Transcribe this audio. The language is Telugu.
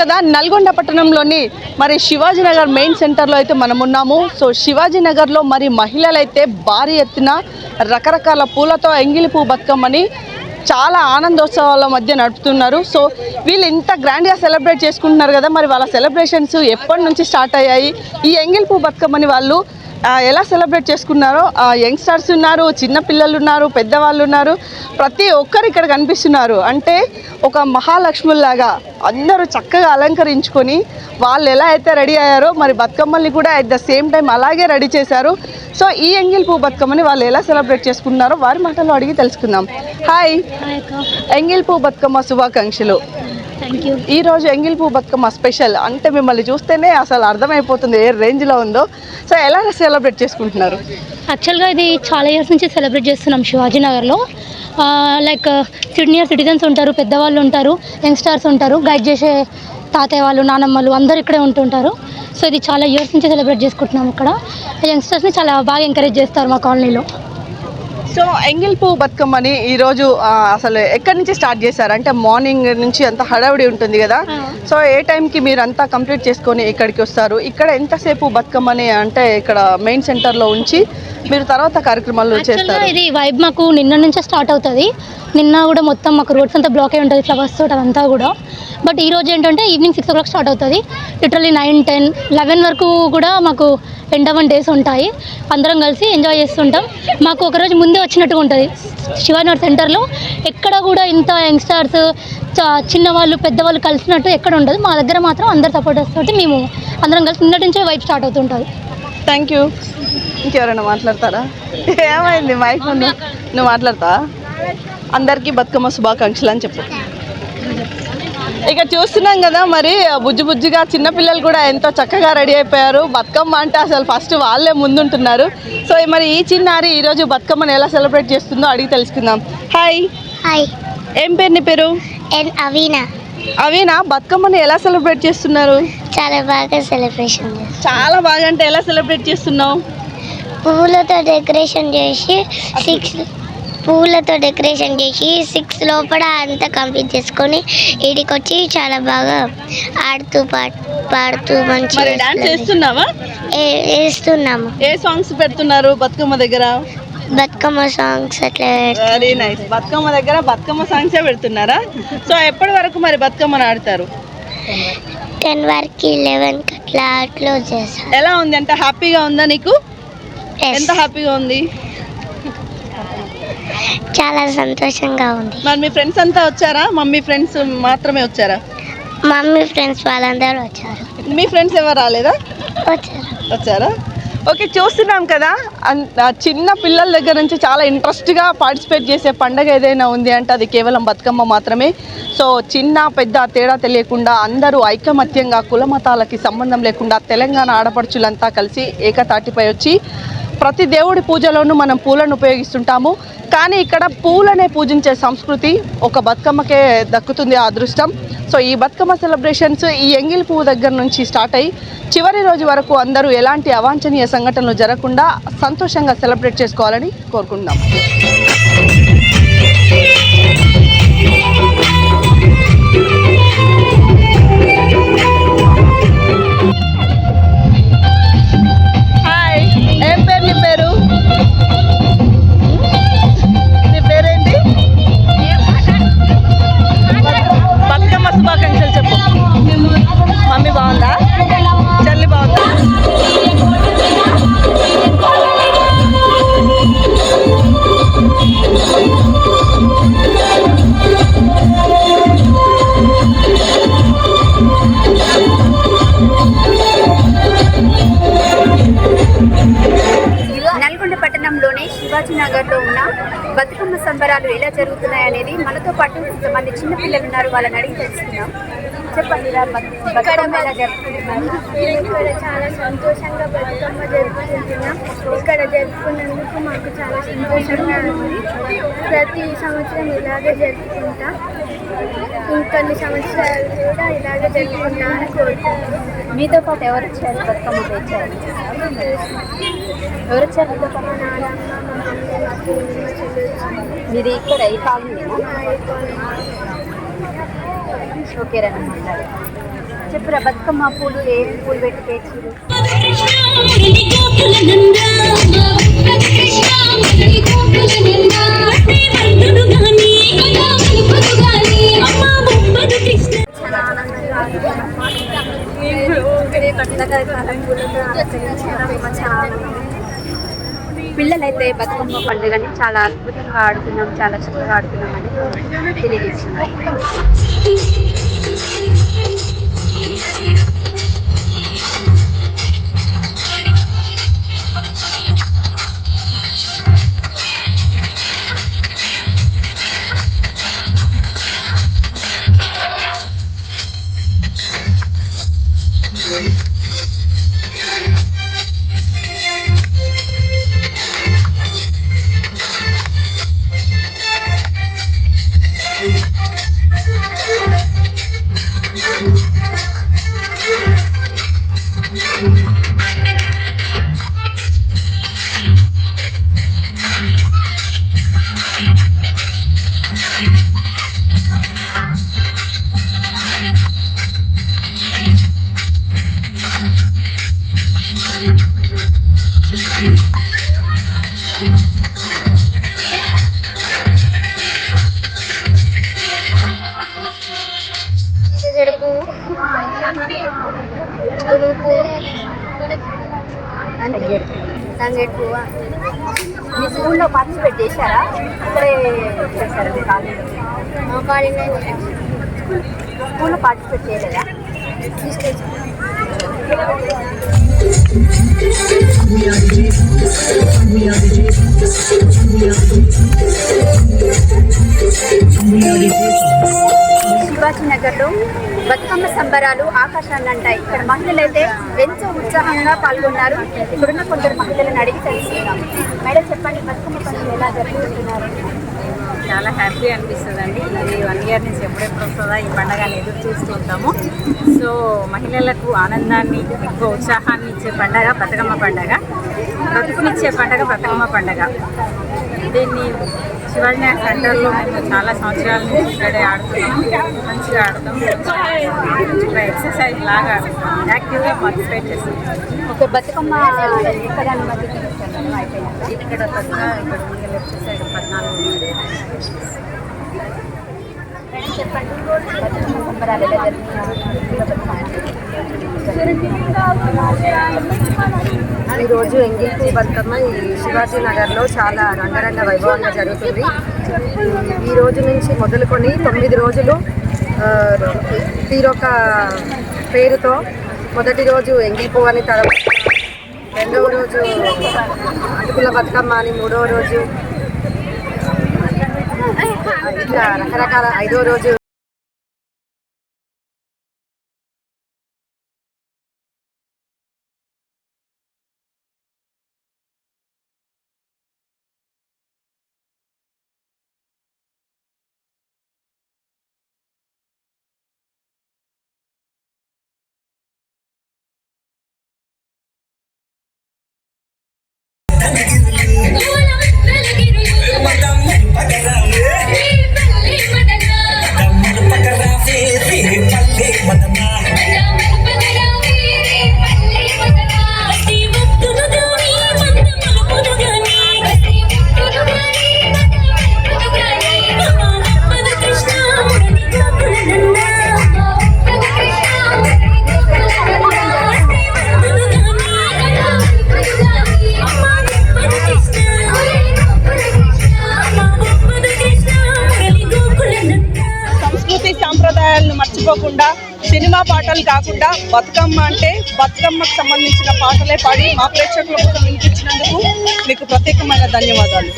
కదా నల్గొండ పట్టణంలోని మరి శివాజీనగర్ మెయిన్ సెంటర్లో అయితే మనం ఉన్నాము. సో శివాజీనగర్లో మరి మహిళలు అయితే భారీ ఎత్తున రకరకాల పూలతో ఎంగిలి పూ బతుకమ్మని చాలా ఆనందోత్సవాల మధ్య నడుపుతున్నారు. సో వీళ్ళు ఇంత గ్రాండ్గా సెలబ్రేట్ చేసుకుంటున్నారు కదా మరి వాళ్ళ సెలబ్రేషన్స్ ఎప్పటి నుంచి స్టార్ట్ అయ్యాయి? ఈ ఎంగిల్ పూ బతుకమ్మని వాళ్ళు ఎలా సెలబ్రేట్ చేసుకున్నారో యంగ్స్టర్స్ ఉన్నారు చిన్న పిల్లలు ఉన్నారు పెద్దవాళ్ళు ఉన్నారు ప్రతి ఒక్కరు ఇక్కడ కనిపిస్తున్నారు. అంటే ఒక మహాలక్ష్ముల్లాగా అందరూ చక్కగా అలంకరించుకొని వాళ్ళు ఎలా అయితే రెడీ అయ్యారో మరి బతుకమ్మల్ని కూడా అట్ ద సేమ్ టైం అలాగే రెడీ చేశారు. సో ఈ ఎంగిల్ పూ బతుకమ్మని వాళ్ళు ఎలా సెలబ్రేట్ చేసుకున్నారో వారి మాటల్లో అడిగి తెలుసుకుందాం. హాయ్. ఎంగిల్ పూ బతుకమ్మ శుభాకాంక్షలు. ఈ రోజు ఎంగిల్ పూ బతుకమ్మ స్పెషల్. అంటే మిమ్మల్ని చూస్తేనే అసలు అర్థమైపోతుంది ఏ రేంజ్లో ఉందో. సో ఎలా సెలబ్రేట్ చేసుకుంటున్నారు? యాక్చువల్గా ఇది చాలా ఇయర్స్ నుంచి సెలబ్రేట్ చేస్తున్నాం శివాజీనగర్లో లైక్ సీనియర్ సిటిజన్స్ ఉంటారు పెద్దవాళ్ళు ఉంటారు యంగ్స్టర్స్ ఉంటారు గైడ్ చేసే తాతయ్య వాళ్ళు నానమ్మలు అందరు ఇక్కడే ఉంటుంటారు. సో ఇది చాలా ఇయర్స్ నుంచి సెలబ్రేట్ చేసుకుంటున్నాం ఇక్కడ. యంగ్స్టర్స్ని చాలా బాగా ఎంకరేజ్ చేస్తారు మా కాలనీలో. సో ఎంగిల్ పువ్వు బతుకమ్మని ఈరోజు అసలు ఎక్కడి నుంచి స్టార్ట్ చేశారు? అంటే మార్నింగ్ నుంచి అంత హడావిడి ఉంటుంది కదా. సో ఏ టైంకి మీరు అంతా కంప్లీట్ చేసుకొని ఇక్కడికి వస్తారు? ఇక్కడ ఎంతసేపు బతుకమ్మని అంటే ఇక్కడ మెయిన్ సెంటర్లో ఉంచి మీరు తర్వాత కార్యక్రమాలు యాక్చువల్గా చేస్తారు. ఇది వైబ్ మాకు నిన్న నుంచే స్టార్ట్ అవుతుంది. నిన్న కూడా మొత్తం మాకు రోడ్స్ అంతా బ్లాక్ అయి ఉంటుంది ఫ్లవర్స్ తోట అదంతా కూడా. బట్ ఈ రోజు ఏంటంటే evening six o'clock start అవుతుంది. లిటరల్లీ నైన్ టెన్ లెవెన్ వరకు కూడా మాకు ఎండ వన్ డేస్ ఉంటాయి. అందరం కలిసి ఎంజాయ్ చేస్తుంటాం. మాకు ఒకరోజు ముందే వచ్చినట్టుగా ఉంటుంది. శివానగర్ సెంటర్లో ఎక్కడ కూడా ఇంత యంగ్స్టర్స్ చిన్నవాళ్ళు పెద్దవాళ్ళు కలిసినట్టు ఎక్కడ ఉండదు. మా దగ్గర మాత్రం అందరు సపోర్టర్స్ తోటి మేము అందరం కలిసి నిన్నటి నుంచే వైబ్ స్టార్ట్ అవుతుంటుంది. థ్యాంక్ యూ ఇంకెవరైనా మాట్లాడతారా? ఏమైంది మైక్ ముందు? నువ్వు మాట్లాడతావా? అందరికీ బతుకమ్మ శుభాకాంక్షలు అని చెప్పు. ఇక చూస్తున్నాం కదా మరి బుజ్జి బుజ్జిగా చిన్నపిల్లలు కూడా ఎంతో చక్కగా రెడీ అయిపోయారు. బతుకమ్మ అంటే అసలు ఫస్ట్ వాళ్ళే ముందుంటున్నారు. సో మరి ఈ చిన్నారి ఈరోజు బతుకమ్మని ఎలా సెలబ్రేట్ చేస్తుందో అడిగి తెలుసుకుందాం. హాయ్ హాయ్ ఏం పేరు నీ పేరు? అవీనా. అవినా బతుకమ్మని ఎలా సెలబ్రేట్ చేస్తున్నారు? చాలా బాగా సెలబ్రేషన్ చాలా బాగా అంటే ఎలా సెలబ్రేట్ చేస్తున్నావు? పువ్వులతో డెకరేషన్ చేసి సిక్స్ పువ్వులతో డెకరేషన్ చేసి సిక్స్ లోపల అంతా కంప్లీట్ చేసుకొని ఈడికి వచ్చి చాలా బాగా ఆడుతూ పాడు పాడుతూ మంచిగా మరి డాన్స్ చేస్తున్నావా? ఏ- వేస్తున్నాము ఏ సాంగ్స్ పెడుతున్నారు బతుకమ్మ దగ్గర? బతుకమ్మ సాంగ్స్ అట్లా వెరీ నైస్ బతుకమ్మ దగ్గర బతుకమ్మ సాంగ్సే పెడుతున్నారా? సో ఎప్పటి వరకు మరి బతుకమ్మని ఆడతారు? టెన్ వరకు లెవెన్కి అట్లా క్లోజ్ చేస్తాం. ఎలా ఉంది? అంటే హ్యాపీగా ఉందా నీకు? ఎంత హ్యాపీగా ఉంది? చాలా సంతోషంగా ఉంది. మరి మీ ఫ్రెండ్స్ అంతా వచ్చారా? మమ్మీ ఫ్రెండ్స్ మాత్రమే వచ్చారా? మమ్మీ ఫ్రెండ్స్ వాళ్ళందరూ వచ్చారు. మీ ఫ్రెండ్స్ ఎవరు రాలేదా? వచ్చారు. వచ్చారా? ఓకే చూస్తున్నాం కదా. చిన్న పిల్లల దగ్గర నుంచి చాలా ఇంట్రెస్ట్గా పార్టిసిపేట్ చేసే పండగ ఏదైనా ఉంది అంటే అది కేవలం బతుకమ్మ మాత్రమే. సో చిన్న పెద్ద తేడా తెలియకుండా అందరూ ఐకమత్యంగా కులమతాలకి సంబంధం లేకుండా తెలంగాణ ఆడపడుచులంతా కలిసి ఏకతాటిపై వచ్చి ప్రతి దేవుడి పూజలోనూ మనం పూలను ఉపయోగిస్తుంటాము కానీ ఇక్కడ పూలనే పూజించే సంస్కృతి ఒక బతుకమ్మకే దక్కుతుంది ఆ అదృష్టం సో ఈ బతుకమ్మ సెలబ్రేషన్స్ ఈ ఎంగిల్ పువ్వు దగ్గర నుంచి స్టార్ట్ అయ్యి చివరి రోజు వరకు అందరూ ఎలాంటి అవాంఛనీయ సంఘటనలు జరగకుండా సంతోషంగా సెలబ్రేట్ చేసుకోవాలని కోరుకుందాం Thank you. సంబరాలు ఎలా జరుగుతున్నాయనేది మనతో పాటు కొంతమంది చిన్న పిల్లలు ఉన్నారు వాళ్ళని అడిగి తెలుసుకుందాం. చెప్పండి ఇక్కడ చాలా సంతోషంగా బతుకమ్మ జరుపుకుంటున్నాం. ఇక్కడ జరుపుకున్నందుకు మాకు చాలా సంతోషంగా ఉంది. ప్రతి సంవత్సరం ఇలాగే జరుపుకుంటాం. ఇంకొన్ని సంవత్సరాలు కూడా ఇలాగే జరుపుకుంటామని కోరుకుంటున్నాం మీతో పాటు ఎవరు వచ్చారు? బతుకమ్మ తెచ్చారు ఎవరు వచ్చారు? మీతో పాటు. మీది ఇక్కడ ఈ కాలనీనా అయిపోయింది. ఓకే రండి మాట్లాడు చెప్పురా బతుకమ్మ పూలు ఏ పూలు పెట్టి పేర్చిరు పిల్లలైతే బతుకమ్మ పండుగని చాలా అద్భుతంగా ఆడుతున్నాం చాలా చక్కగా ఆడుతున్నాం అని తెలియజేస్తున్నారు. పువ్వు మీ స్కూల్లో పార్టిసిపేట్ చేశారా ఇక్కడే చేశారా మీ కాలేజీలో స్కూల్లో పార్టిసిపేట్ చేయలేదా శివాజీ నగర్లో బతుకమ్మ సంబరాలు ఆకాశాన్ని అంటాయి ఇక్కడ మహిళలు అయితే ఎంతో ఉత్సాహంగా పాల్గొన్నారు. ఇక్కడున్న కొందరు మహిళలను అడిగి తెలుసుకున్నాం మేడం చెప్పండి బతుకమ్మ పండుగ ఎలా జరుపుకుంటున్నారు? చాలా హ్యాపీ అనిపిస్తుంది అండి ఇది వన్ ఇయర్ నుంచి ఎప్పుడెప్పుడు వస్తుందా ఈ పండగని ఎదురు చూస్తూ ఉంటాము. సో మహిళలకు ఆనందాన్ని ఎక్కువ ఉత్సాహాన్ని ఇచ్చే పండగ బతుకమ్మ పండగ. బతుకునిచ్చే పండగ బతుకమ్మ పండగ. దీన్ని శివాజీ సెంటర్లో మేము చాలా సంవత్సరాల నుంచి ఇక్కడే ఆడుతున్నాము మంచిగా ఆడతాం. ఒక ఎక్సర్సైజ్ లాగా యాక్టివ్గా పార్టిసిపేట్ చేస్తాం ఓకే బతుకమ్మ అయిపోయినాక ఇక్కడ కొత్తగా ఇక్కడ లెఫ్ట్ సైడ్ పద్నాలుగు చెప్పండి. ఈరోజు ఎంగిల్పి బతుకమ్మ ఈ శివాజీ నగర్లో చాలా రంగరంగ వైభవంగా జరుగుతుంది. ఈ రోజు నుంచి మొదలుకొని తొమ్మిది రోజులు తీరొక పేరుతో మొదటి రోజు ఎంగిల్పు అని తర్వాత రెండవ రోజు అటుకుల బతుకమ్మ అని మూడవ రోజు ఇట్లా రకరకాల ఐదో రోజు 等你 సినిమా పాటలు కాకుండా బతుకమ్మ అంటే బతుకమ్మకు సంబంధించిన పాటలే పాడి మా ప్రేక్షకుల కోసం వినిపించినందుకు మీకు ప్రత్యేకమైన ధన్యవాదాలు.